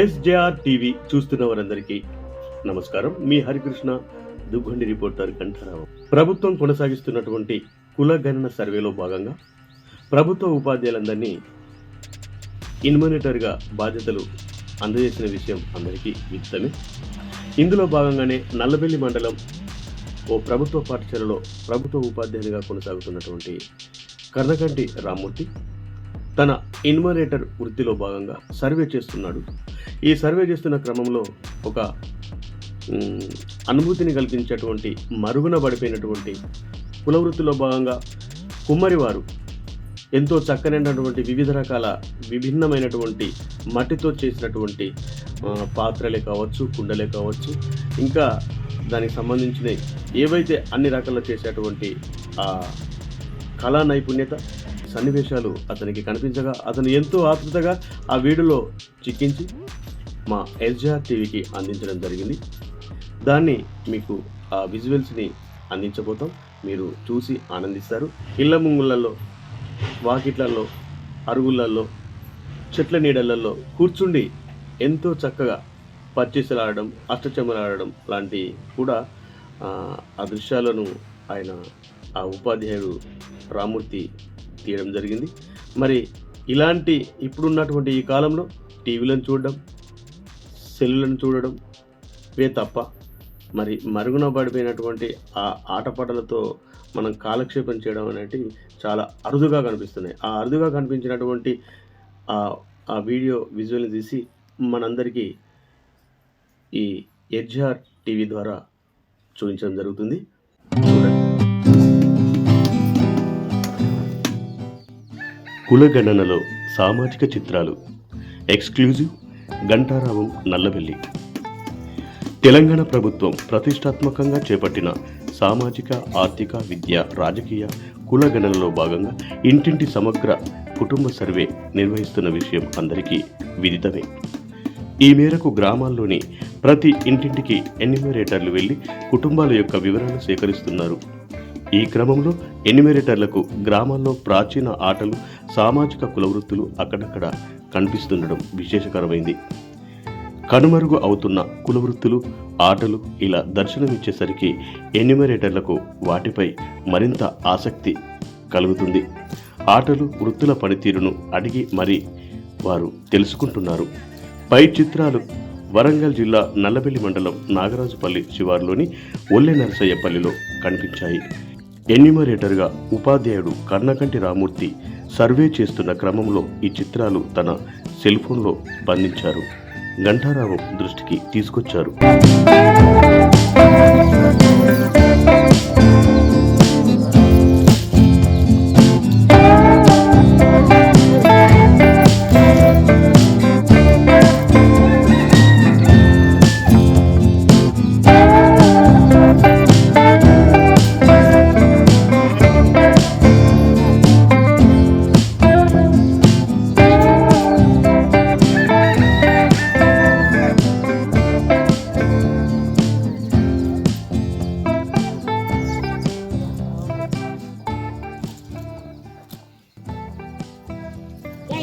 SJR TV చూస్తున్న వారందరికీ నమస్కారం. మీ హరికృష్ణ దుగ్గొండి రిపోర్టర్ కంఠారావు. ప్రభుత్వం కొనసాగిస్తున్నటువంటి కుల గణన సర్వేలో భాగంగా ప్రభుత్వ ఉపాధ్యాయులందరినీ ఇన్మోనిటర్గా బాధ్యతలు అందజేసిన విషయం అందరికీ విదితమే. ఇందులో భాగంగానే నల్లబెల్లి మండలం ఓ ప్రభుత్వ పాఠశాలలో ప్రభుత్వ ఉపాధ్యాయునిగా కొనసాగుతున్నటువంటి కర్ణకంటి రామ్మూర్తి తన ఇన్మరేటర్ వృత్తిలో భాగంగా సర్వే చేస్తున్నాడు. ఈ సర్వే చేస్తున్న క్రమంలో ఒక అనుభూతిని కల్పించేటువంటి మరుగున పడిపోయినటువంటి కులవృత్తిలో భాగంగా కుమ్మరివారు ఎంతో చక్కనైనటువంటి వివిధ రకాల విభిన్నమైనటువంటి మట్టితో చేసినటువంటి పాత్రలే కావచ్చు కుండలే కావచ్చు ఇంకా దానికి సంబంధించిన ఏవైతే అన్ని రకాల చేసేటువంటి ఆ కళా నైపుణ్యత సన్నివేశాలు అతనికి కనిపించగా అతను ఎంతో ఆతృతగా ఆ వీడియోలో చిక్కించి మా ఎస్జార్ టీవీకి అందించడం జరిగింది. దాన్ని మీకు ఆ విజువల్స్ని అందించబోతాం. మీరు చూసి ఆనందిస్తారు. ఇళ్ళ ముంగుళ్ళల్లో వాకిట్లలో అరుగులలో చెట్ల నీడలలో కూర్చుండి ఎంతో చక్కగా పర్చేసులు అష్టచమలాడడం లాంటి కూడా ఆ, ఆ దృశ్యాలను ఆయన ఆ ఉపాధ్యాయుడు రామూర్తి తీయడం జరిగింది. మరి ఇలాంటి ఇప్పుడున్నటువంటి ఈ కాలంలో టీవీలను చూడడం సెల్లులను చూడడం వే తప్ప మరి మరుగున పడిపోయినటువంటి ఆ ఆటపాటలతో మనం కాలక్షేపం చేయడం అనేది చాలా అరుదుగా కనిపిస్తున్నాయి. ఆ అరుదుగా కనిపించినటువంటి ఆ ఆ వీడియో విజువల్ని తీసి మనందరికీ ఈ ఎడ్జార్ టీవీ ద్వారా చూపించడం జరుగుతుంది. చూడండి కులగణనలో సామాజిక చిత్రాలు. ఎక్స్క్లూజివ్ గంటారావం నల్లబెల్లి తెలంగాణ ప్రభుత్వం ప్రతిష్టాత్మకంగా చేపట్టిన సామాజిక ఆర్థిక విద్య రాజకీయ కులగణనలో భాగంగా ఇంటింటి సమగ్ర కుటుంబ సర్వే నిర్వహిస్తున్న విషయం అందరికీ విదితమే. ఈ మేరకు గ్రామాల్లోని ప్రతి ఇంటింటికి ఎన్యూమరేటర్లు వెళ్ళి కుటుంబాల యొక్క వివరాలు సేకరిస్తున్నారు. ఈ క్రమంలో ఎన్యూమరేటర్లకు గ్రామాల్లో ప్రాచీన ఆటలు సామాజిక కులవృత్తులు అక్కడక్కడ కనిపిస్తుండడం విశేషకరమైంది. కనుమరుగు అవుతున్న కులవృత్తులు ఆటలు ఇలా దర్శనమిచ్చేసరికి ఎన్యుమరేటర్లకు వాటిపై మరింత ఆసక్తి కలుగుతుంది. ఆటలు వృత్తుల పనితీరును అడిగి మరి వారు తెలుసుకుంటున్నారు. పై చిత్రాలు వరంగల్ జిల్లా నల్లబెల్లి మండలం నాగరాజుపల్లి శివారులోని ఒల్లె నరసయ్యపల్లిలో కనిపించాయి. ఎన్యూమరేటర్గా ఉపాధ్యాయుడు కర్ణకంటి రామూర్తి సర్వే చేస్తున్న క్రమంలో ఈ చిత్రాలు తన సెల్ఫోన్లో బంధించారు. గంటారావు దృష్టికి తీసుకొచ్చారు.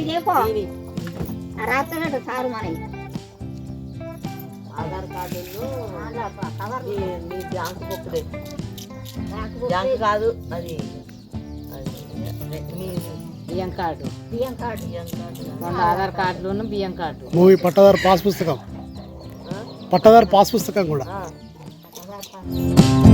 చెప్పు రాస్తున్నాడు సారు మనకి ఆధార్ కవర్ నీ నీ బ్యాంక్ బుక్దే. బ్యాంకు బుక్ బ్యాంక్ కాదు అది మీ బియ్యం కార్డు. బియ్యం కార్డు. కార్డు. రెండు ఆధార్ కార్డులను బియ్యం కార్డు. మూవీ పట్టదారు పాస్ పుస్తకం? పట్టదారు పాస్ పుస్తకం కూడా. కార్డు.